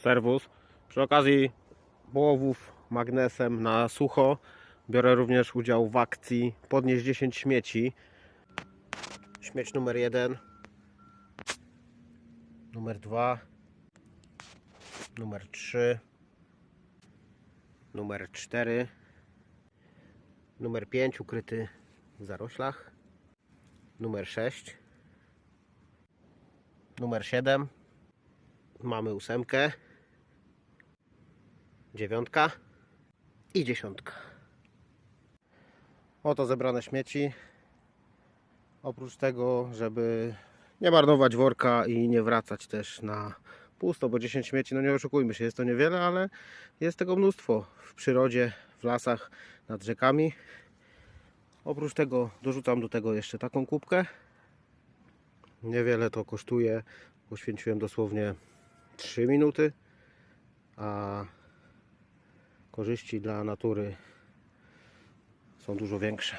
Serwus. Przy okazji połowów magnesem na sucho. Biorę również udział w akcji Podnieś 10 śmieci. Śmieć numer 1, numer 2, numer 3, numer 4, numer 5 ukryty w zaroślach, numer 6, numer 7, mamy ósemkę, dziewiątka i dziesiątka. Oto zebrane śmieci. Oprócz tego, żeby nie marnować worka i nie wracać też na pusto, bo 10 śmieci, no nie oszukujmy się, jest to niewiele, ale jest tego mnóstwo w przyrodzie, w lasach, nad rzekami. Oprócz tego dorzucam do tego jeszcze taką kubkę. Niewiele to kosztuje. Poświęciłem dosłownie 3 minuty, a korzyści dla natury są dużo większe.